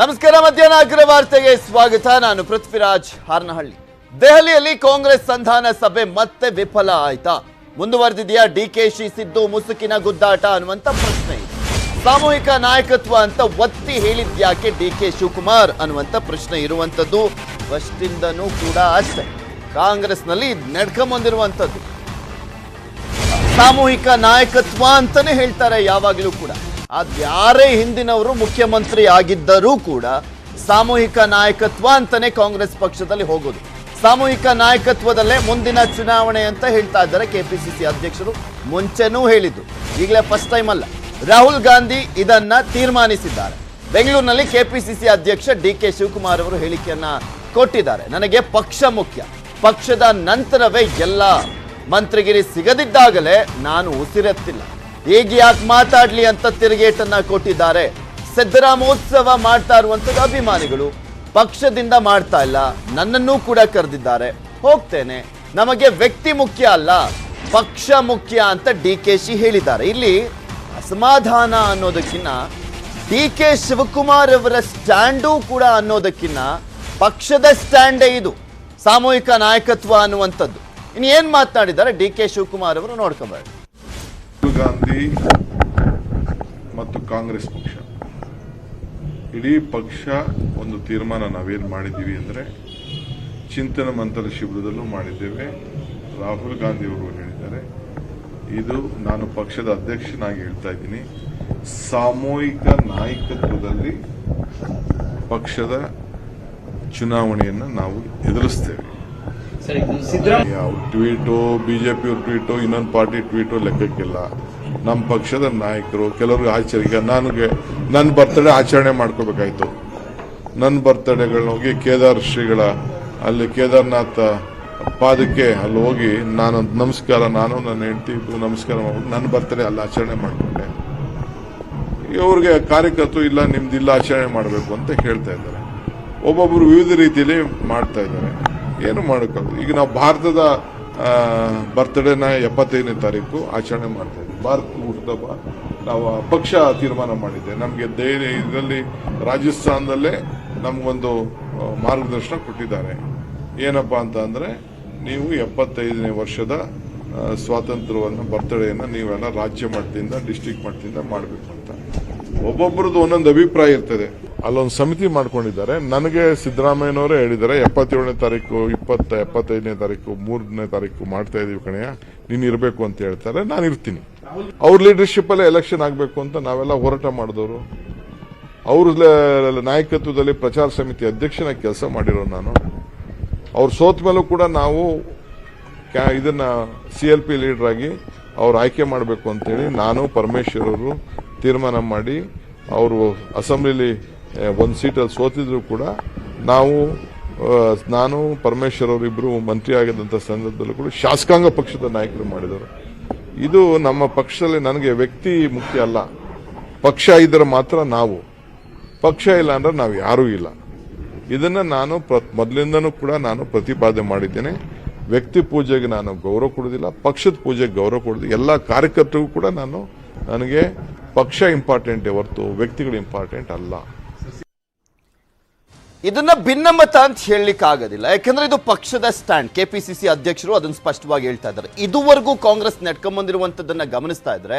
ನಮಸ್ಕಾರ, ಮಧ್ಯಾಹ್ನ ಅಗ್ರ ವಾರ್ತೆಗೆ ಸ್ವಾಗತ. ನಾನು ಪೃಥ್ವಿರಾಜ್ ಹಾರ್ನಹಳ್ಳಿ. ದೆಹಲಿಯಲ್ಲಿ ಕಾಂಗ್ರೆಸ್ ಸಂಧಾನ ಸಭೆ ಮತ್ತೆ ವಿಫಲ ಆಯ್ತಾ? ಮುಂದುವರೆದಿದೆಯಾ? ಡಿಕೆಶಿ ಸಿದ್ದು, ಮುಸುಕಿನ ಗುದ್ದಾಟ ಅನ್ನುವಂತ ಪ್ರಶ್ನೆ ಸಾಮೂಹಿಕ ನಾಯಕತ್ವ ಅಂತ ಒತ್ತಿ ಹೇಳಿದ್ಯಾಕೆ ಡಿ ಕೆ ಶಿವಕುಮಾರ್ ಅನ್ನುವಂತ ಪ್ರಶ್ನೆ ಇರುವಂತದ್ದು? ಫಸ್ಟಿಂದನೂ ಕೂಡ ಅಷ್ಟೇ. ಕಾಂಗ್ರೆಸ್ನಲ್ಲಿ ನಡ್ಕೊಂಬಂದಿರುವಂಥದ್ದು ಸಾಮೂಹಿಕ ನಾಯಕತ್ವ ಅಂತಾನೆ ಹೇಳ್ತಾರೆ ಯಾವಾಗಲೂ ಕೂಡ. ಅದ್ಯಾರೇ ಹಿಂದಿನವರು ಮುಖ್ಯಮಂತ್ರಿ ಆಗಿದ್ದರೂ ಕೂಡ ಸಾಮೂಹಿಕ ನಾಯಕತ್ವ ಅಂತಾನೆ ಕಾಂಗ್ರೆಸ್ ಪಕ್ಷದಲ್ಲಿ ಹೋಗೋದು. ಸಾಮೂಹಿಕ ನಾಯಕತ್ವದಲ್ಲೇ ಮುಂದಿನ ಚುನಾವಣೆ ಅಂತ ಹೇಳ್ತಾ ಇದ್ದಾರೆ ಕೆಪಿಸಿಸಿ ಅಧ್ಯಕ್ಷರು. ಮುಂಚೆನೂ ಹೇಳಿದ್ದು, ಈಗಲೇ ಫಸ್ಟ್ ಟೈಮ್ ಅಲ್ಲ. ರಾಹುಲ್ ಗಾಂಧಿ ಇದನ್ನ ತೀರ್ಮಾನಿಸಿದ್ದಾರೆ. ಬೆಂಗಳೂರಿನಲ್ಲಿ ಕೆಪಿಸಿಸಿ ಅಧ್ಯಕ್ಷ ಡಿ ಕೆ ಶಿವಕುಮಾರ್ ಅವರು ಹೇಳಿಕೆಯನ್ನ ಕೊಟ್ಟಿದ್ದಾರೆ. ನನಗೆ ಪಕ್ಷ ಮುಖ್ಯ. ಪಕ್ಷದ ನಂತರವೇ ಎಲ್ಲ ಮಂತ್ರಿಗಿರಿ ಸಿಗದಿದ್ದಾಗಲೇ ನಾನು ಉಸಿರೆತ್ತಿಲ್ಲ. ಈಗ ಯಾಕೆ ಮಾತಾಡ್ಲಿ ಅಂತ ತಿರುಗೇಟನ್ನ ಕೊಟ್ಟಿದ್ದಾರೆ. ಸಿದ್ದರಾಮೋತ್ಸವ ಮಾಡ್ತಾ ಇರುವಂತದ್ದು ಅಭಿಮಾನಿಗಳು. ಪಕ್ಷದಿಂದ ಮಾಡ್ತಾ ಇಲ್ಲ. ನನ್ನನ್ನೂ ಕೂಡ ಕರೆದಿದ್ದಾರೆ. ಹೋಗ್ತೇನೆ. ನಮಗೆ ವ್ಯಕ್ತಿ ಮುಖ್ಯ ಅಲ್ಲ. ಪಕ್ಷ ಮುಖ್ಯ ಅಂತ ಡಿ ಕೆ ಶಿ ಹೇಳಿದ್ದಾರೆ. ಇಲ್ಲಿ ಅಸಮಾಧಾನ ಅನ್ನೋದಕ್ಕಿನ್ನ ಡಿ ಕೆ ಶಿವಕುಮಾರ್ ಅವರ ಸ್ಟ್ಯಾಂಡು ಕೂಡ ಅನ್ನೋದಕ್ಕಿನ್ನ ಪಕ್ಷದ ಸ್ಟ್ಯಾಂಡೇ ಇದು. ಸಾಮೂಹಿಕ ನಾಯಕತ್ವ ಅನ್ನುವಂಥದ್ದು. ಇನ್ನು ಏನು ಮಾತನಾಡಿದ್ದಾರೆ ಡಿ ಕೆ ಶಿವಕುಮಾರ್ ಅವರು ನೋಡ್ಕೊಬಾರ್ದು ಗಾಂಧಿ ಮತ್ತು ಕಾಂಗ್ರೆಸ್ ಪಕ್ಷ. ಇಡೀ ಪಕ್ಷ ಒಂದು ತೀರ್ಮಾನ ನಾವೇನು ಮಾಡಿದ್ದೀವಿ ಅಂದರೆ ಚಿಂತನ ಮಂಥನ ಶಿಬಿರದಲ್ಲೂ ಮಾಡಿದ್ದೇವೆ. ರಾಹುಲ್ ಗಾಂಧಿ ಅವರು ಹೇಳಿದ್ದಾರೆ. ಇದು ನಾನು ಪಕ್ಷದ ಅಧ್ಯಕ್ಷನಾಗಿ ಹೇಳ್ತಾ ಇದ್ದೀನಿ. ಸಾಮೂಹಿಕ ನಾಯಕತ್ವದಲ್ಲಿ ಪಕ್ಷದ ಚುನಾವಣೆಯನ್ನು ನಾವು ಎದುರಿಸ್ತೇವೆ. ಟ್ವೀಟು, ಬಿಜೆಪಿ ಟ್ವೀಟು, ಇನ್ನೊಂದು ಪಾರ್ಟಿ ಟ್ವೀಟು ಲೆಕ್ಕಕ್ಕಿಲ್ಲ. ನಮ್ಮ ಪಕ್ಷದ ನಾಯಕರು, ಕೆಲವ್ರಿಗೆ ಆಚರಣೆ ನನಗೆ ನನ್ನ ಬರ್ತಡೇ ಆಚರಣೆ ಮಾಡ್ಕೋಬೇಕಾಯ್ತು. ನನ್ನ ಬರ್ತಡೇಗಳನ್ನ ಹೋಗಿ ಕೇದಾರ್ ಶ್ರೀಗಳ, ಅಲ್ಲಿ ಕೇದಾರ್ನಾಥ ಪಾದಕ್ಕೆ ಅಲ್ಲಿ ಹೋಗಿ ನಾನು ನಮಸ್ಕಾರ, ನಾನು ನನ್ನ ಹೆಂಡತಿ ನಮಸ್ಕಾರ ಮಾಡ್ಬಿಟ್ಟು ನನ್ನ ಬರ್ತ್ಡೇ ಅಲ್ಲಿ ಆಚರಣೆ ಮಾಡಿಕೊಂಡೆ. ಇವ್ರಿಗೆ ಕಾರ್ಯಕರ್ತರು ಇಲ್ಲ, ನಿಮ್ದಿಲ್ಲ, ಆಚರಣೆ ಮಾಡಬೇಕು ಅಂತ ಹೇಳ್ತಾ ಇದ್ದಾರೆ. ಒಬ್ಬೊಬ್ಬರು ವಿವಿಧ ರೀತಿಯಲ್ಲಿ ಮಾಡ್ತಾ ಇದ್ದಾರೆ. ಏನು ಮಾಡೋಕ್ಕಾಗಲ್ಲ ಈಗ ನಾವು ಭಾರತದ ಬರ್ತ್ಡೇನ ಎಪ್ಪತ್ತೈದನೇ ತಾರೀಕು ಆಚರಣೆ ಮಾಡ್ತಾ ಇದ್ದೀವಿ ಭಾರತ ಹುಟ್ಟುಹಬ್ಬ ನಾವು ಪಕ್ಷ ತೀರ್ಮಾನ ಮಾಡಿದ್ದೆ. ನಮಗೆ ಧೈರ್ಯ ಇದರಲ್ಲಿ ರಾಜಸ್ಥಾನದಲ್ಲೇ ನಮಗೊಂದು ಮಾರ್ಗದರ್ಶನ ಕೊಟ್ಟಿದ್ದಾರೆ. ಏನಪ್ಪ ಅಂತ ಅಂದ್ರೆ, ನೀವು ಎಪ್ಪತ್ತೈದನೇ ವರ್ಷದ ಸ್ವಾತಂತ್ರ್ಯವನ್ನು ಬರ್ತ್ಡೇನ ನೀವೆಲ್ಲ ರಾಜ್ಯ ಮಟ್ಟದಿಂದ ಡಿಸ್ಟಿಕ್ ಮಟ್ಟದಿಂದ ಮಾಡಬೇಕು ಅಂತ. ಒಬ್ಬೊಬ್ಬರದ್ದು ಒಂದೊಂದು ಅಭಿಪ್ರಾಯ ಇರ್ತದೆ. ಅಲ್ಲೊಂದು ಸಮಿತಿ ಮಾಡ್ಕೊಂಡಿದ್ದಾರೆ. ನನಗೆ ಸಿದ್ದರಾಮಯ್ಯನವರೇ ಹೇಳಿದ್ದಾರೆ, ಎಪ್ಪತ್ತೇಳನೇ ತಾರೀಕು, ಇಪ್ಪತ್ತ, ಎಪ್ಪತ್ತೈದನೇ ತಾರೀಕು, ಮೂರನೇ ತಾರೀಕು ಮಾಡ್ತಾ ಇದೀವಿ ಕಣಯ್ಯ. ನೀನು ಇರಬೇಕು ಅಂತ ಹೇಳ್ತಾರೆ. ನಾನು ಇರ್ತೀನಿ. ಅವ್ರ ಲೀಡರ್ಶಿಪ್ ಅಲ್ಲೇ ಎಲೆಕ್ಷನ್ ಆಗಬೇಕು ಅಂತ ನಾವೆಲ್ಲ ಹೋರಾಟ ಮಾಡಿದವರು. ಅವ್ರ ನಾಯಕತ್ವದಲ್ಲಿ ಪ್ರಚಾರ ಸಮಿತಿ ಅಧ್ಯಕ್ಷನ ಕೆಲಸ ಮಾಡಿರೋ ನಾನು. ಅವ್ರು ಸೋತ ಮೇಲೂ ಕೂಡ ನಾವು ಇದನ್ನ ಸಿ ಎಲ್ ಪಿ ಲೀಡರ್ ಆಗಿ ಅವ್ರು ಆಯ್ಕೆ ಮಾಡಬೇಕು ಅಂತೇಳಿ ನಾನು ಪರಮೇಶ್ವರ್ ಅವರು ತೀರ್ಮಾನ ಮಾಡಿ, ಅವರು ಅಸೆಂಬ್ಲಿಲಿ ಒಂದು ಸೀಟಲ್ಲಿ ಸೋತಿದ್ರು ಕೂಡ ನಾವು ನಾನು, ಪರಮೇಶ್ವರ್ ಅವರಿಬ್ಬರು ಮಂತ್ರಿ ಆಗಿದ್ದಂಥ ಸಂದರ್ಭದಲ್ಲೂ ಕೂಡ ಶಾಸಕಾಂಗ ಪಕ್ಷದ ನಾಯಕರು ಮಾಡಿದರು. ಇದು ನಮ್ಮ ಪಕ್ಷದಲ್ಲಿ ನನಗೆ ವ್ಯಕ್ತಿ ಮುಖ್ಯ ಅಲ್ಲ. ಪಕ್ಷ ಇದ್ದರೆ ಮಾತ್ರ ನಾವು. ಪಕ್ಷ ಇಲ್ಲ ಅಂದ್ರೆ ನಾವು ಯಾರೂ ಇಲ್ಲ. ಇದನ್ನ ನಾನು ಪ್ರ- ಮೊದಲಿಂದನೂ ಕೂಡ ನಾನು ಪ್ರತಿಪಾದನೆ ಮಾಡಿದ್ದೇನೆ. ವ್ಯಕ್ತಿ ಪೂಜೆಗೆ ನಾನು ಗೌರವ ಕೊಡೋದಿಲ್ಲ, ಪಕ್ಷದ ಪೂಜೆಗೆ ಗೌರವ ಕೊಡೋದು ಎಲ್ಲ ಕಾರ್ಯಕರ್ತರಿಗೂ ಕೂಡ ನಾನು ನನಗೆ ಪಕ್ಷ ಇಂಪಾರ್ಟೆಂಟೇ ಹೊರತು ವ್ಯಕ್ತಿಗಳು ಇಂಪಾರ್ಟೆಂಟ್ ಅಲ್ಲ. ಇದನ್ನ ಭಿನ್ನಮತ ಅಂತ ಹೇಳಲಿಕ್ಕೆ ಆಗೋದಿಲ್ಲ ಯಾಕಂದ್ರೆ ಇದು ಪಕ್ಷದ ಸ್ಟ್ಯಾಂಡ್ ಕೆ ಪಿ ಸಿ ಅಧ್ಯಕ್ಷರು ಅದನ್ನ ಸ್ಪಷ್ಟವಾಗಿ ಹೇಳ್ತಾ ಇದ್ದಾರೆ. ಇದುವರೆಗೂ ಕಾಂಗ್ರೆಸ್ ನೆಟ್ಕೊಂಡ್ಬಂದಿರುವಂತದ್ದನ್ನ ಗಮನಿಸ್ತಾ ಇದ್ರೆ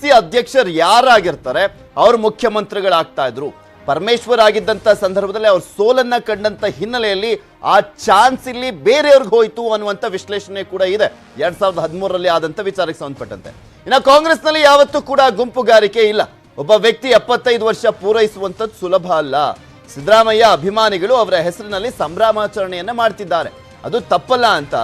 ಸಿ ಅಧ್ಯಕ್ಷರು ಯಾರಾಗಿರ್ತಾರೆ, ಅವ್ರು ಮುಖ್ಯಮಂತ್ರಿಗಳಾಗ್ತಾ ಇದ್ರು. ಪರಮೇಶ್ವರ್ ಆಗಿದ್ದಂತ ಸಂದರ್ಭದಲ್ಲಿ ಅವ್ರ ಸೋಲನ್ನ ಕಂಡಂತ ಹಿನ್ನೆಲೆಯಲ್ಲಿ ಆ ಚಾನ್ಸ್ ಇಲ್ಲಿ ಬೇರೆಯವ್ರಿಗೆ ಹೋಯ್ತು ಅನ್ನುವಂತ ವಿಶ್ಲೇಷಣೆ ಕೂಡ ಇದೆ. ಎರಡ್ ಸಾವಿರದ ಹದಿಮೂರರಲ್ಲಿ ಆದಂತ ವಿಚಾರಕ್ಕೆ ಸಂಬಂಧಪಟ್ಟಂತೆ. ಇನ್ನು ಕಾಂಗ್ರೆಸ್ನಲ್ಲಿ ಯಾವತ್ತೂ ಕೂಡ ಗುಂಪುಗಾರಿಕೆ ಇಲ್ಲ. ಒಬ್ಬ ವ್ಯಕ್ತಿ ಎಪ್ಪತ್ತೈದು ವರ್ಷ ಪೂರೈಸುವಂತದ್ದು ಸುಲಭ ಅಲ್ಲ. ಸಿದ್ದರಾಮಯ್ಯ ಅಭಿಮಾನಿಗಳು ಅವರ ಹೆಸರಿನಲ್ಲಿ ಸಂಭ್ರಮಾಚರಣೆಯನ್ನ ಮಾಡ್ತಿದ್ದಾರೆ. ಅದು ತಪ್ಪಲ್ಲ ಅಂತ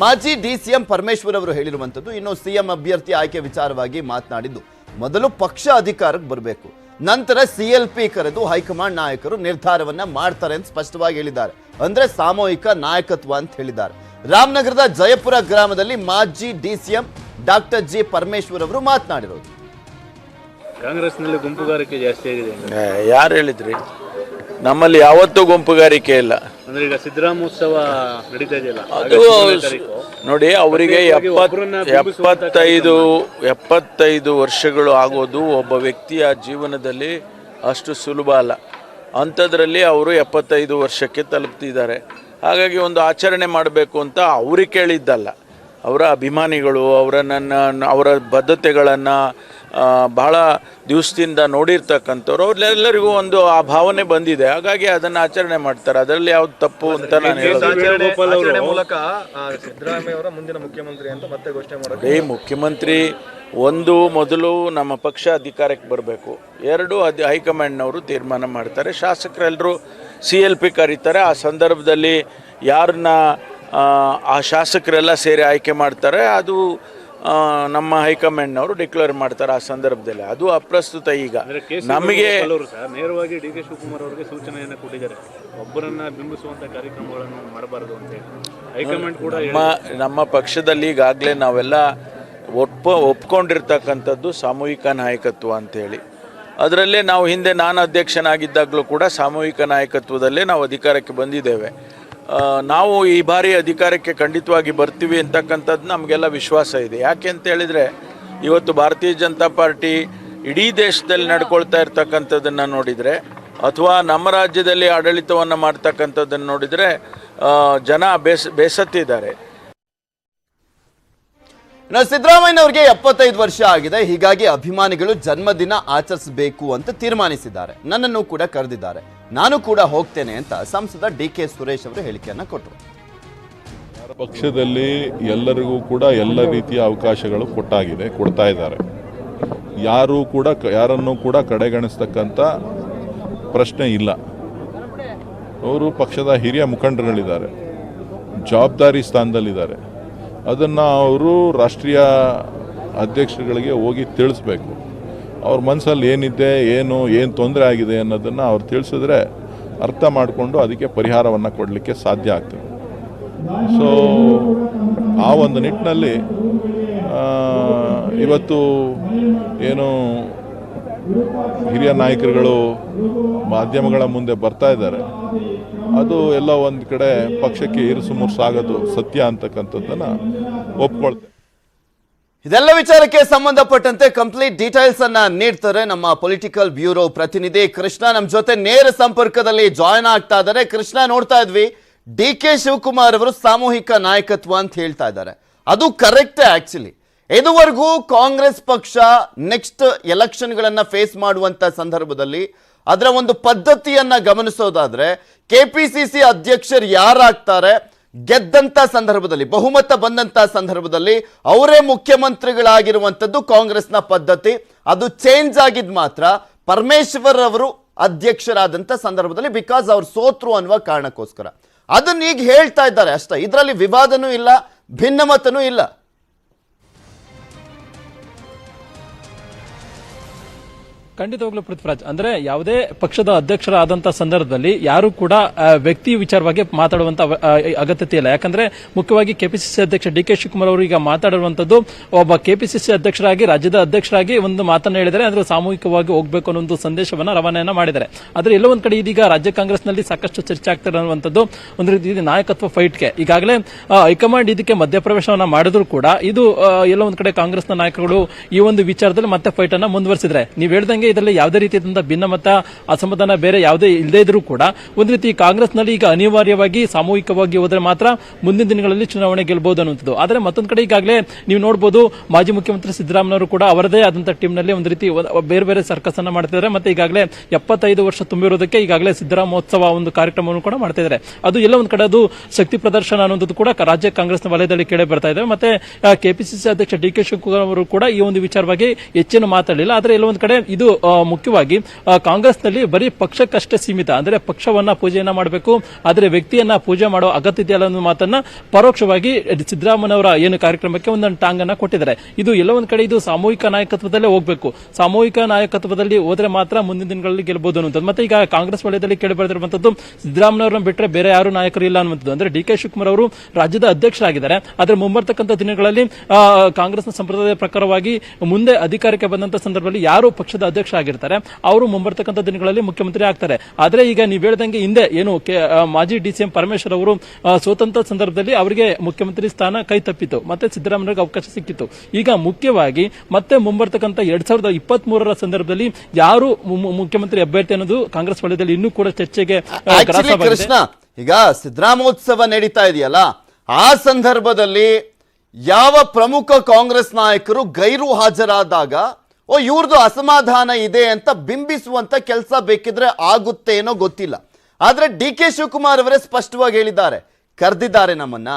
ಮಾಜಿ ಡಿ ಸಿಎಂ ಪರಮೇಶ್ವರ್ ಅವರು ಹೇಳಿರುವಂತದ್ದು ಇನ್ನು ಸಿಎಂ ಅಭ್ಯರ್ಥಿ ಆಯ್ಕೆ ವಿಚಾರವಾಗಿ ಮಾತನಾಡಿದ್ದು ಮೊದಲು ಪಕ್ಷ ಅಧಿಕಾರಕ್ಕೆ ಬರಬೇಕು ನಂತರ ಸಿಎಲ್ಪಿ ಕರೆದು ಹೈಕಮಾಂಡ್ ನಾಯಕರು ನಿರ್ಧಾರವನ್ನ ಮಾಡ್ತಾರೆ ಅಂತ ಸ್ಪಷ್ಟವಾಗಿ ಹೇಳಿದ್ದಾರೆ. ಅಂದ್ರೆ ಸಾಮೂಹಿಕ ನಾಯಕತ್ವ ಅಂತ ಹೇಳಿದ್ದಾರೆ. ರಾಮನಗರದ ಜಯಪುರ ಗ್ರಾಮದಲ್ಲಿ ಮಾಜಿ D CM doctor G Parameshwar ಅವರು ಮಾತನಾಡಿರೋದು. ಕಾಂಗ್ರೆಸ್ನಲ್ಲಿ ಗುಂಪುಗಾರಿಕೆ ಜಾಸ್ತಿ ಆಗಿದೆ ಯಾರು ಹೇಳಿದ್ರಿ? ನಮ್ಮಲ್ಲಿ ಯಾವತ್ತೂ ಗುಂಪುಗಾರಿಕೆ ಇಲ್ಲ. ಅಂದ್ರೆ ಈಗ ಸಿದ್ದರಾಮೋತ್ಸವ ನಡೀತಾ ಇದೆಯಲ್ಲ ಅದು ಆಗಸ್ಟ್ ಮೂರನೇ ತಾರೀಕು. ನೋಡಿ ಅವರಿಗೆ ಎಪ್ಪತ್ ಎಪ್ಪತ್ತೈದು ಎಪ್ಪತ್ತೈದು ವರ್ಷಗಳು ಆಗೋದು ಒಬ್ಬ ವ್ಯಕ್ತಿಯ ಜೀವನದಲ್ಲಿ ಅಷ್ಟು ಸುಲಭ ಅಲ್ಲ. ಅಂಥದ್ರಲ್ಲಿ ಅವರು ಎಪ್ಪತ್ತೈದು ವರ್ಷಕ್ಕೆ ತಲುಪ್ತಿದ್ದಾರೆ. ಹಾಗಾಗಿ ಒಂದು ಆಚರಣೆ ಮಾಡಬೇಕು ಅಂತ ಅವ್ರಿಗೆ ಕೇಳಿದ್ದಲ್ಲ. ಅವರ ಅಭಿಮಾನಿಗಳು ಅವರ ನನ್ನ ಅವರ ಬದ್ಧತೆಗಳನ್ನು ಬಹಳ ದಿವಸದಿಂದ ನೋಡಿರ್ತಕ್ಕಂಥವ್ರು. ಅವ್ರೆಲ್ಲರಿಗೂ ಒಂದು ಆ ಭಾವನೆ ಬಂದಿದೆ. ಹಾಗಾಗಿ ಅದನ್ನು ಆಚರಣೆ ಮಾಡ್ತಾರೆ. ಅದರಲ್ಲಿ ಯಾವ್ದು ತಪ್ಪು ಅಂತ ನಾನು ಹೇಳೋದು. ಮುಂದಿನ ಮುಖ್ಯಮಂತ್ರಿ ಅಂತ ಮತ್ತೆ ಘೋಷಣೆ ಮಾಡೋದು ಏ ಮುಖ್ಯಮಂತ್ರಿ ಒಂದು ಮೊದಲು ನಮ್ಮ ಪಕ್ಷ ಅಧಿಕಾರಕ್ಕೆ ಬರಬೇಕು. ಎರಡು ಅದು ಹೈಕಮಾಂಡ್ನವರು ತೀರ್ಮಾನ ಮಾಡ್ತಾರೆ. ಶಾಸಕರೆಲ್ಲರೂ ಸಿ ಎಲ್ ಪಿ ಕರೀತಾರೆ. ಆ ಸಂದರ್ಭದಲ್ಲಿ ಯಾರನ್ನ ಆ, ಶಾಸಕರೆಲ್ಲ ಸೇರಿ ಆಯ್ಕೆ ಮಾಡ್ತಾರೆ. ಅದು ನಮ್ಮ ಹೈಕಮಾಂಡ್ನವರು ಡಿಕ್ಲೇರ್ ಮಾಡ್ತಾರೆ ಆ ಸಂದರ್ಭದಲ್ಲಿ. ಅದು ಅಪ್ರಸ್ತುತ ಈಗ. ನಮಗೆ ನೇರವಾಗಿ ಡಿ ಕೆ ಶಿವಕುಮಾರ್ ಅವರಿಗೆ ಸೂಚನೆಯನ್ನು ಕೊಟ್ಟಿದ್ದಾರೆ. ಒಬ್ಬರನ್ನ ಬಿಂಬಿಸುವಂತ ಕಾರ್ಯಕ್ರಮಗಳನ್ನು ಮಾಡಬಾರದು ಅಂತ ಹೈಕಮಾಂಡ್ ಕೂಡ ನಮ್ಮ ನಮ್ಮ ಪಕ್ಷದಲ್ಲಿ ಈಗಾಗಲೇ ನಾವೆಲ್ಲ ಒಪ್ಪ ಒಪ್ಕೊಂಡಿರ್ತಕ್ಕಂಥದ್ದು ಸಾಮೂಹಿಕ ನಾಯಕತ್ವ ಅಂತೇಳಿ ಅದರಲ್ಲೇ ನಾವು ಹಿಂದೆ ನಾನು ಅಧ್ಯಕ್ಷನಾಗಿದ್ದಾಗಲೂ ಕೂಡ ಸಾಮೂಹಿಕ ನಾಯಕತ್ವದಲ್ಲೇ ನಾವು ಅಧಿಕಾರಕ್ಕೆ ಬಂದಿದ್ದೇವೆ. ನಾವು ಈ ಬಾರಿ ಅಧಿಕಾರಕ್ಕೆ ಖಂಡಿತವಾಗಿ ಬರ್ತೀವಿ ಅಂತಕ್ಕಂಥದ್ದು ನಮಗೆಲ್ಲ ವಿಶ್ವಾಸ ಇದೆ. ಯಾಕೆ ಅಂತ ಹೇಳಿದರೆ, ಇವತ್ತು ಭಾರತೀಯ ಜನತಾ ಪಾರ್ಟಿ ಇಡೀ ದೇಶದಲ್ಲಿ ನಡ್ಕೊಳ್ತಾ ಇರ್ತಕ್ಕಂಥದ್ದನ್ನು ನೋಡಿದರೆ, ಅಥವಾ ನಮ್ಮ ರಾಜ್ಯದಲ್ಲಿ ಆಡಳಿತವನ್ನು ಮಾಡ್ತಕ್ಕಂಥದ್ದನ್ನು ನೋಡಿದರೆ ಜನ ಬೇಸ್, ಬೇಸತ್ತಿದ್ದಾರೆ. ಇನ್ನು ಸಿದ್ದರಾಮಯ್ಯನವರಿಗೆ ಎಪ್ಪತ್ತೈದು ವರ್ಷ ಆಗಿದೆ. ಹೀಗಾಗಿ ಅಭಿಮಾನಿಗಳು ಜನ್ಮದಿನ ಆಚರಿಸಬೇಕು ಅಂತ ತೀರ್ಮಾನಿಸಿದ್ದಾರೆ. ನನ್ನನ್ನು ಕೂಡ ಕರೆದಿದ್ದಾರೆ. ನಾನು ಕೂಡ ಹೋಗ್ತೇನೆ ಅಂತ ಸಂಸದ ಡಿ ಕೆ ಸುರೇಶ್ ಅವರು ಹೇಳಿಕೆಯನ್ನ ಕೊಟ್ಟರು. ಪಕ್ಷದಲ್ಲಿ ಎಲ್ಲರಿಗೂ ಕೂಡ ಎಲ್ಲ ರೀತಿಯ ಅವಕಾಶಗಳು ಕೊಟ್ಟಾಗಿದೆ, ಕೊಡ್ತಾ ಇದ್ದಾರೆ. ಯಾರು ಕೂಡ ಯಾರನ್ನೂ ಕೂಡ ಕಡೆಗಣಿಸ್ತಕ್ಕಂಥ ಪ್ರಶ್ನೆ ಇಲ್ಲ. ಅವರು ಪಕ್ಷದ ಹಿರಿಯ ಮುಖಂಡರುಗಳಿದ್ದಾರೆ. ಜವಾಬ್ದಾರಿ ಸ್ಥಾನದಲ್ಲಿದ್ದಾರೆ. ಅದನ್ನು ಅವರು ರಾಷ್ಟ್ರೀಯ ಅಧ್ಯಕ್ಷರುಗಳಿಗೆ ಹೋಗಿ ತಿಳಿಸ್ಬೇಕು. ಅವ್ರ ಮನಸ್ಸಲ್ಲಿ ಏನಿದೆ, ಏನು ಏನು ತೊಂದರೆ ಆಗಿದೆ ಅನ್ನೋದನ್ನು ಅವ್ರು ತಿಳಿಸಿದ್ರೆ ಅರ್ಥ ಮಾಡಿಕೊಂಡು ಅದಕ್ಕೆ ಪರಿಹಾರವನ್ನು ಕೊಡಲಿಕ್ಕೆ ಸಾಧ್ಯ ಆಗ್ತದೆ. ಸೊ ಆ ಒಂದು ನಿಟ್ಟಿನಲ್ಲಿ ಇವತ್ತು ಏನು ಹಿರಿಯ ನಾಯಕರುಗಳು ಮಾಧ್ಯಮಗಳ ಮುಂದೆ ಬರ್ತಾ ಇದ್ದಾರೆ. ಅದು ಎಲ್ಲ ಒಂದು ಕಡೆ ಪಕ್ಷಕ್ಕೆ ಇರುಸು ಮುರುಸಾಗೋದು ಸತ್ಯ ಅಂತಕ್ಕಂಥದ್ದನ್ನು ಒಪ್ಕೊಳ್ತೇನೆ ಇದೆಲ್ಲ ವಿಚಾರಕ್ಕೆ ಸಂಬಂಧಪಟ್ಟಂತೆ ಕಂಪ್ಲೀಟ್ ಡೀಟೇಲ್ಸ್ ಅನ್ನ ನೀಡ್ತಾರೆ ನಮ್ಮ ಪೊಲಿಟಿಕಲ್ ಬ್ಯೂರೋ ಪ್ರತಿನಿಧಿ ಕೃಷ್ಣ. ನಮ್ಮ ಜೊತೆ ನೇರ ಸಂಪರ್ಕದಲ್ಲಿ ಜಾಯ್ನ್ ಆಗ್ತಾ ಇದ್ದಾರೆ. ಕೃಷ್ಣ, ನೋಡ್ತಾ ಇದ್ವಿ. ಡಿ ಕೆ ಶಿವಕುಮಾರ್ ಅವರು ಸಾಮೂಹಿಕ ನಾಯಕತ್ವ ಅಂತ ಹೇಳ್ತಾ ಇದ್ದಾರೆ. ಅದು ಕರೆಕ್ಟ್ ಆಕ್ಚುಲಿ ಇದುವರೆಗೂ ಕಾಂಗ್ರೆಸ್ ಪಕ್ಷ ನೆಕ್ಸ್ಟ್ ಎಲೆಕ್ಷನ್ಗಳನ್ನ ಫೇಸ್ ಮಾಡುವಂತ ಸಂದರ್ಭದಲ್ಲಿ ಅದರ ಒಂದು ಪದ್ಧತಿಯನ್ನ ಗಮನಿಸೋದಾದ್ರೆ ಸಿ ಅಧ್ಯಕ್ಷರು ಯಾರಾಗ್ತಾರೆ? ಗೆದ್ದಂತ ಸಂದರ್ಭದಲ್ಲಿ, ಬಹುಮತ ಬಂದಂತ ಸಂದರ್ಭದಲ್ಲಿ ಅವರೇ ಮುಖ್ಯಮಂತ್ರಿಗಳಾಗಿರುವಂಥದ್ದು ಕಾಂಗ್ರೆಸ್ನ ಪದ್ಧತಿ. ಅದು ಚೇಂಜ್ ಆಗಿದ್ ಮಾತ್ರ ಪರಮೇಶ್ವರ್ ಅವರು ಅಧ್ಯಕ್ಷರಾದಂತ ಸಂದರ್ಭದಲ್ಲಿ ಬಿಕಾಸ್ ಅವ್ರು ಸೋತ್ರು ಅನ್ನುವ ಕಾರಣಕ್ಕೋಸ್ಕರ. ಅದನ್ನ ಈಗ ಹೇಳ್ತಾ ಇದ್ದಾರೆ ಅಷ್ಟೇ. ಇದರಲ್ಲಿ ವಿವಾದನೂ ಇಲ್ಲ, ಭಿನ್ನಮತನೂ ಇಲ್ಲ. ಖಂಡಿತವಾಗ್ಲೂ ಪೃಥ್ವಿರಾಜ್, ಅಂದ್ರೆ ಯಾವುದೇ ಪಕ್ಷದ ಅಧ್ಯಕ್ಷರಾದಂತಹ ಸಂದರ್ಭದಲ್ಲಿ ಯಾರು ಕೂಡ ವ್ಯಕ್ತಿ ವಿಚಾರವಾಗಿ ಮಾತಾಡುವಂತ ಅಗತ್ಯತೆ ಇಲ್ಲ. ಯಾಕಂದ್ರೆ ಮುಖ್ಯವಾಗಿ ಕೆಪಿಸಿಸಿ ಅಧ್ಯಕ್ಷ ಡಿ ಕೆ ಶಿವಕುಮಾರ್ ಅವರು ಈಗ ಮಾತಾಡಿರುವಂತದ್ದು, ಒಬ್ಬ ಕೆಪಿಸಿಸಿ ಅಧ್ಯಕ್ಷರಾಗಿ, ರಾಜ್ಯದ ಅಧ್ಯಕ್ಷರಾಗಿ ಒಂದು ಮಾತನ್ನ ಹೇಳಿದರೆ ಅಂದ್ರೆ ಸಾಮೂಹಿಕವಾಗಿ ಹೋಗ್ಬೇಕು ಅನ್ನೋ ಒಂದು ಸಂದೇಶವನ್ನ ರವಾನೆಯನ್ನ ಮಾಡಿದ್ದಾರೆ. ಆದ್ರೆ ಎಲ್ಲೋ ಒಂದ್ ಕಡೆ ಇದೀಗ ರಾಜ್ಯ ಕಾಂಗ್ರೆಸ್ನಲ್ಲಿ ಸಾಕಷ್ಟು ಚರ್ಚೆ ಆಗ್ತಿರುವಂತದ್ದು ಒಂದು ರೀತಿ ನಾಯಕತ್ವ ಫೈಟ್ಗೆ. ಈಗಾಗಲೇ ಹೈಕಮಾಂಡ್ ಇದಕ್ಕೆ ಮಧ್ಯಪ್ರವೇಶವನ್ನ ಮಾಡಿದ್ರು ಕೂಡ, ಇದು ಎಲ್ಲ ಒಂದ್ ಕಡೆ ಕಾಂಗ್ರೆಸ್ನ ನಾಯಕರುಗಳು ಈ ಒಂದು ವಿಚಾರದಲ್ಲಿ ಮತ್ತೆ ಫೈಟ್ ಅನ್ನ ಮುಂದುವರೆಸಿದ್ರೆ. ನೀವು ಹೇಳ್ದಂಗೆ ಇದರಲ್ಲಿ ಯಾವುದೇ ರೀತಿಯಾದಂತಹ ಭಿನ್ನಮತ, ಅಸಮಾಧಾನ ಬೇರೆ ಯಾವುದೇ ಇಲ್ಲದೇ ಇದ್ರೂ ಕೂಡ ಒಂದು ರೀತಿ ಕಾಂಗ್ರೆಸ್ನಲ್ಲಿ ಈಗ ಅನಿವಾರ್ಯವಾಗಿ ಸಾಮೂಹಿಕವಾಗಿ ಹೋದರೆ ಮಾತ್ರ ಮುಂದಿನ ದಿನಗಳಲ್ಲಿ ಚುನಾವಣೆ ಗೆಲ್ಲಬಹುದು ಅನ್ನುವಂಥದ್ದು. ಆದರೆ ಮತ್ತೊಂದು ಕಡೆ ಈಗಾಗಲೇ ನೀವು ನೋಡಬಹುದು ಮಾಜಿ ಮುಖ್ಯಮಂತ್ರಿ ಸಿದ್ದರಾಮಯ್ಯವರು ಕೂಡ ಅವರದೇ ಆದಂತಹ ಟೀಮ್ನಲ್ಲಿ ಒಂದು ರೀತಿ ಬೇರೆ ಬೇರೆ ಸರ್ಕಸ್ ಅನ್ನ ಮಾಡ್ತಿದ್ದಾರೆ ಮತ್ತೆ ಈಗಾಗಲೇ ಎಪ್ಪತ್ತೈದು ವರ್ಷ ತುಂಬಿರೋದಕ್ಕೆ ಈಗಾಗಲೇ ಸಿದ್ದರಾಮೋತ್ಸವ ಒಂದು ಕಾರ್ಯಕ್ರಮವನ್ನು ಕೂಡ ಮಾಡ್ತಾ ಇದ್ದಾರೆ. ಅದು ಎಲ್ಲ ಒಂದು ಕಡೆ ಅದು ಶಕ್ತಿ ಪ್ರದರ್ಶನ ಅನ್ನೋದು ಕೂಡ ರಾಜ್ಯ ಕಾಂಗ್ರೆಸ್ನ ವಲಯದಲ್ಲಿ ಕೇಳಿ ಬರ್ತಾ ಇದೆ. ಮತ್ತೆ ಕೆಪಿಸಿಸಿ ಅಧ್ಯಕ್ಷ ಡಿ ಕೆ ಶಿವಕುಮಾರ್ ಅವರು ಕೂಡ ಈ ಒಂದು ವಿಚಾರವಾಗಿ ಹೆಚ್ಚೇನು ಮಾತಾಡಲಿಲ್ಲ. ಆದರೆ ಎಲ್ಲ ಒಂದು ಕಡೆ ಇದು ಮುಖ್ಯವಾಗಿ ಕಾಂಗ್ರೆಸ್ನಲ್ಲಿ ಬರೀ ಪಕ್ಷಕ್ಕಷ್ಟೇ ಸೀಮಿತ. ಅಂದ್ರೆ ಪಕ್ಷವನ್ನ ಪೂಜೆಯನ್ನ ಮಾಡಬೇಕು, ಆದರೆ ವ್ಯಕ್ತಿಯನ್ನ ಪೂಜೆ ಮಾಡೋ ಅಗತ್ಯ ಇದೆಯಲ್ಲ ಅನ್ನೋ ಮಾತನ್ನ ಪರೋಕ್ಷವಾಗಿ ಸಿದ್ದರಾಮಯ್ಯನವರ ಏನು ಕಾರ್ಯಕ್ರಮಕ್ಕೆ ಒಂದೊಂದು ಟಾಂಗನ್ನ ಕೊಟ್ಟಿದ್ದಾರೆ. ಇದು ಎಲ್ಲ ಕಡೆ ಇದು ಸಾಮೂಹಿಕ ನಾಯಕತ್ವದಲ್ಲೇ ಹೋಗಬೇಕು. ಸಾಮೂಹಿಕ ನಾಯಕತ್ವದಲ್ಲಿ ಹೋದ್ರೆ ಮಾತ್ರ ಮುಂದಿನ ದಿನಗಳಲ್ಲಿ ಗೆಲ್ಬಹುದು ಅನ್ನುವಂಥದ್ದು. ಮತ್ತೆ ಈಗ ಕಾಂಗ್ರೆಸ್ ವಲಯದಲ್ಲಿ ಕೇಳಿ ಸಿದ್ದರಾಮಯ್ಯವ್ರನ್ನ ಬಿಟ್ಟರೆ ಬೇರೆ ಯಾರು ನಾಯಕರು ಇಲ್ಲ ಅನ್ನುವಂಥದ್ದು. ಅಂದ್ರೆ ಡಿ ಕೆ ಶಿವಕುಮಾರ್ ಅವರು ರಾಜ್ಯದ ಅಧ್ಯಕ್ಷರಾಗಿದ್ದಾರೆ. ಆದರೆ ಮುಂಬರ್ತಕ್ಕಂಥ ದಿನಗಳಲ್ಲಿ ಕಾಂಗ್ರೆಸ್ ಕಾಂಗ್ರೆಸ್ನ ಸಂಪ್ರದಾಯದ ಪ್ರಕಾರವಾಗಿ ಮುಂದೆ ಅಧಿಕಾರಕ್ಕೆ ಬಂದಂತ ಸಂದರ್ಭದಲ್ಲಿ ಯಾರು ಪಕ್ಷದ ಅಧ್ಯಕ್ಷ ಅಧ್ಯಕ್ಷ ಆಗಿರ್ತಾರೆ ಅವರು ಮುಂಬರ್ತಕ್ಕಂಥ ದಿನಗಳಲ್ಲಿ ಮುಖ್ಯಮಂತ್ರಿ ಆಗ್ತಾರೆ. ಆದರೆ ಈಗ ನೀವು ಹೇಳ್ದಂಗೆ ಹಿಂದೆ ಏನು ಮಾಜಿ ಡಿ ಸಿ ಎಂ ಪರಮೇಶ್ವರ್ ಅವರು ಸ್ವತಂತ್ರ ಸಂದರ್ಭದಲ್ಲಿ ಅವರಿಗೆ ಮುಖ್ಯಮಂತ್ರಿ ಸ್ಥಾನ ಕೈ ತಪ್ಪಿತು ಮತ್ತೆ ಸಿದ್ದರಾಮಯ್ಯಗೆ ಅವಕಾಶ ಸಿಕ್ಕಿತ್ತು. ಈಗ ಮುಖ್ಯವಾಗಿ ಮತ್ತೆ ಮುಂಬರ್ತಕ್ಕಂಥ ಎರಡ್ ಸಾವಿರದ ಇಪ್ಪತ್ತ್ ಮೂರರ ಸಂದರ್ಭದಲ್ಲಿ ಯಾರು ಮುಖ್ಯಮಂತ್ರಿ ಅಭ್ಯರ್ಥಿ ಅನ್ನೋದು ಕಾಂಗ್ರೆಸ್ ವಲಯದಲ್ಲಿ ಇನ್ನೂ ಕೂಡ ಚರ್ಚೆಗೆ ಕೃಷ್ಣ ಈಗ ಸಿದ್ದರಾಮೋತ್ಸವ ನಡೀತಾ ಇದೆಯಲ್ಲ ಆ ಸಂದರ್ಭದಲ್ಲಿ ಯಾವ ಪ್ರಮುಖ ಕಾಂಗ್ರೆಸ್ ನಾಯಕರು ಗೈರು ಹಾಜರಾದಾಗ ಓ ಇವ್ರದ್ದು ಅಸಮಾಧಾನ ಇದೆ ಅಂತ ಬಿಂಬಿಸುವಂಥ ಕೆಲಸ ಬೇಕಿದ್ರೆ ಆಗುತ್ತೆ ಏನೋ ಗೊತ್ತಿಲ್ಲ. ಆದ್ರೆ ಡಿ ಕೆ ಶಿವಕುಮಾರ್ ಅವರೇ ಸ್ಪಷ್ಟವಾಗಿ ಹೇಳಿದ್ದಾರೆ. ಕರೆದಿದ್ದಾರೆ ನಮ್ಮನ್ನ.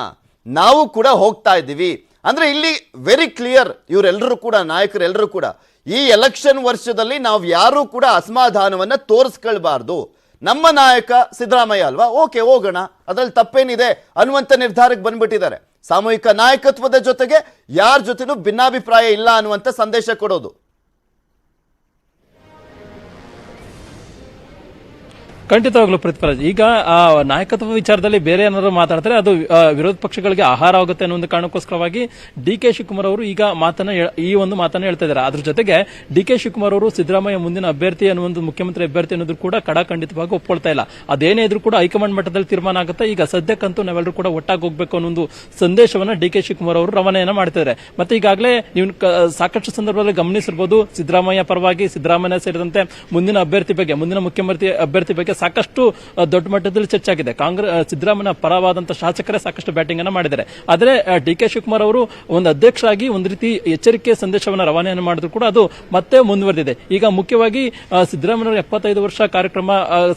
ನಾವು ಕೂಡ ಹೋಗ್ತಾ ಇದ್ದೀವಿ. ಅಂದ್ರೆ ಇಲ್ಲಿ ವೆರಿ ಕ್ಲಿಯರ್ ಇವರೆಲ್ಲರೂ ಕೂಡ ನಾಯಕರೆಲ್ಲರೂ ಕೂಡ, ಈ ಎಲೆಕ್ಷನ್ ವರ್ಷದಲ್ಲಿ ನಾವು ಯಾರೂ ಕೂಡ ಅಸಮಾಧಾನವನ್ನ ತೋರಿಸ್ಕೊಳ್ಬಾರ್ದು. ನಮ್ಮ ನಾಯಕ ಸಿದ್ದರಾಮಯ್ಯ ಅಲ್ವಾ? ಓಕೆ, ಹೋಗೋಣ. ಅದ್ರಲ್ಲಿ ತಪ್ಪೇನಿದೆ? ಅನ್ನುವಂಥ ನಿರ್ಧಾರಕ್ಕೆ ಬಂದ್ಬಿಟ್ಟಿದ್ದಾರೆ. ಸಾಮೂಹಿಕ ನಾಯಕತ್ವದ ಜೊತೆಗೆ ಯಾರ ಜೊತೆನೂ ಭಿನ್ನಾಭಿಪ್ರಾಯ ಇಲ್ಲ ಅನ್ನುವಂಥ ಸಂದೇಶ ಕೊಡೋದು. ಖಂಡಿತವಾಗ್ಲೂ ಪ್ರತಿಫಲ ಈಗ ನಾಯಕತ್ವ ವಿಚಾರದಲ್ಲಿ ಬೇರೆ ಏನಾದ್ರು ಮಾತಾಡ್ತಾರೆ, ಅದು ವಿರೋಧ ಪಕ್ಷಗಳಿಗೆ ಆಹಾರ ಆಗುತ್ತೆ ಅನ್ನೋ ಒಂದು ಕಾರಣಕ್ಕೋಸ್ಕರವಾಗಿ ಡಿ ಕೆ ಶಿವಕುಮಾರ್ ಅವರು ಈಗ ಮಾತನ್ನ ಈ ಒಂದು ಮಾತನ್ನ ಹೇಳ್ತಾ ಇದ್ದಾರೆ. ಅದ್ರ ಜೊತೆಗೆ ಡಿ ಕೆ ಶಿವಕುಮಾರ್ ಅವರು ಸಿದ್ದರಾಮಯ್ಯ ಮುಂದಿನ ಅಭ್ಯರ್ಥಿ ಅನ್ನೋ ಒಂದು ಮುಖ್ಯಮಂತ್ರಿ ಅಭ್ಯರ್ಥಿ ಅನ್ನೋದು ಕೂಡ ಖಡಾಖಂಡಿತವಾಗಿ ಒಪ್ಪಳ್ತಾ ಇಲ್ಲ. ಅದೇನೇ ಇದ್ರೂ ಕೂಡ ಹೈಕಮಾಂಡ್ ಮಟ್ಟದಲ್ಲಿ ತೀರ್ಮಾನ ಆಗುತ್ತೆ. ಈಗ ಸದ್ಯಕ್ಕಂತೂ ನಾವೆಲ್ಲರೂ ಕೂಡ ಒಟ್ಟಾಗಿ ಹೋಗ್ಬೇಕು ಅನ್ನೋ ಒಂದು ಸಂದೇಶವನ್ನ ಡಿ ಕೆ ಶಿವಕುಮಾರ್ ಅವರು ರವಾನೆಯನ್ನ ಮಾಡ್ತಿದ್ದಾರೆ ಮತ್ತೆ ಈಗಾಗಲೇ ನೀವು ಸಾಕಷ್ಟು ಸಂದರ್ಭದಲ್ಲಿ ಗಮನಿಸಿರಬಹುದು ಸಿದ್ದರಾಮಯ್ಯ ಪರವಾಗಿ ಸಿದ್ದರಾಮಯ್ಯ ಸೇರಿದಂತೆ ಮುಂದಿನ ಅಭ್ಯರ್ಥಿ ಬಗ್ಗೆ, ಮುಂದಿನ ಮುಖ್ಯಮಂತ್ರಿ ಅಭ್ಯರ್ಥಿ ಬಗ್ಗೆ ಸಾಕಷ್ಟು ದೊಡ್ಡ ಮಟ್ಟದಲ್ಲಿ ಚರ್ಚಾಗಿದೆ ಕಾಂಗ್ರೆಸ್ ಸಿದ್ದರಾಮಯ್ಯ ಪರವಾದಂತಹ ಶಾಸಕರೇ ಸಾಕಷ್ಟು ಬ್ಯಾಟಿಂಗ್ ಅನ್ನು ಮಾಡಿದ್ದಾರೆ. ಆದರೆ ಡಿ ಕೆ ಶಿವಕುಮಾರ್ ಅವರು ಒಂದು ಅಧ್ಯಕ್ಷರಾಗಿ ಒಂದು ರೀತಿ ಎಚ್ಚರಿಕೆ ಸಂದೇಶವನ್ನ ರವಾನೆಯನ್ನು ಮಾಡಿದ್ರು ಕೂಡ ಅದು ಮತ್ತೆ ಮುಂದುವರೆದಿದೆ. ಈಗ ಮುಖ್ಯವಾಗಿ ಸಿದ್ದರಾಮಯ್ಯ ಎಪ್ಪತ್ತೈದು ವರ್ಷ ಕಾರ್ಯಕ್ರಮ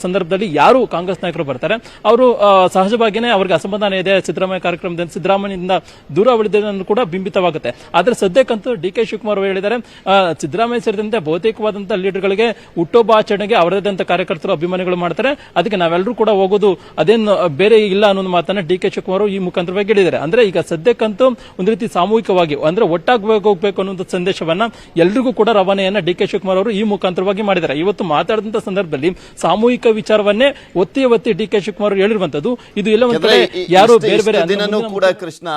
ಸಂದರ್ಭದಲ್ಲಿ ಯಾರು ಕಾಂಗ್ರೆಸ್ ನಾಯಕರು ಬರ್ತಾರೆ? ಅವರು ಸಹಜವಾಗಿಯೇ ಅವರಿಗೆ ಅಸಮಾಧಾನ ಇದೆ, ಸಿದ್ದರಾಮಯ್ಯ ಕಾರ್ಯಕ್ರಮದಿಂದ ಸಿದ್ದರಾಮಯ್ಯದಿಂದ ದೂರ ಉಳಿದಿದೆ ಕೂಡ ಬಿಂಬಿತವಾಗುತ್ತೆ. ಆದರೆ ಸದ್ಯಕ್ಕಂತೂ ಡಿ ಕೆ ಶಿವಕುಮಾರ್ ಅವರು ಹೇಳಿದ್ದಾರೆ ಸಿದ್ದರಾಮಯ್ಯ ಸೇರಿದಂತೆ ಬಹುತೇಕವಾದಂತಹ ಲೀಡರ್ಗಳಿಗೆ ಹುಟ್ಟೊಬ್ಬ ಆಚರಣೆಗೆ ಅವರದಂತ ಕಾರ್ಯಕರ್ತರು ಅಭಿಮಾನಿಗಳು ಮಾಡ್ತಾರೆ. ಅದಕ್ಕೆ ನಾವೆಲ್ಲರೂ ಕೂಡ ಹೋಗೋದು ಅದೇನು ಬೇರೆ ಇಲ್ಲ ಅನ್ನೋ ಮಾತನ್ನ ಡಿ ಕೆ ಶಿವಕುಮಾರ್ ಈ ಮುಖಾಂತರವಾಗಿ ಹೇಳಿದ್ದಾರೆ. ಅಂದ್ರೆ ಈಗ ಸದ್ಯಕ್ಕಂತೂ ಒಂದು ರೀತಿ ಸಾಮೂಹಿಕವಾಗಿ ಅಂದ್ರೆ ಒಟ್ಟಾಗಿ ಹೋಗ್ಬೇಕು ಅನ್ನೋ ಸಂದೇಶವನ್ನ ಎಲ್ರಿಗೂ ಕೂಡ ರವಾನೆಯನ್ನ ಡಿ ಕೆ ಶಿವಕುಮಾರ್ ಅವರು ಈ ಮುಖಾಂತರವಾಗಿ ಮಾಡಿದ್ದಾರೆ. ಇವತ್ತು ಮಾತಾಡಿದಂತ ಸಂದರ್ಭದಲ್ಲಿ ಸಾಮೂಹಿಕ ವಿಚಾರವನ್ನೇ ಒತ್ತಿ ಒತ್ತಿ ಡಿ ಕೆ ಶಿವಕುಮಾರ್ ಅವರು ಹೇಳಿರುವಂತದ್ದು ಇದು ಎಲ್ಲ ಯಾರು ಬೇರೆ ಬೇರೆ ಕೃಷ್ಣ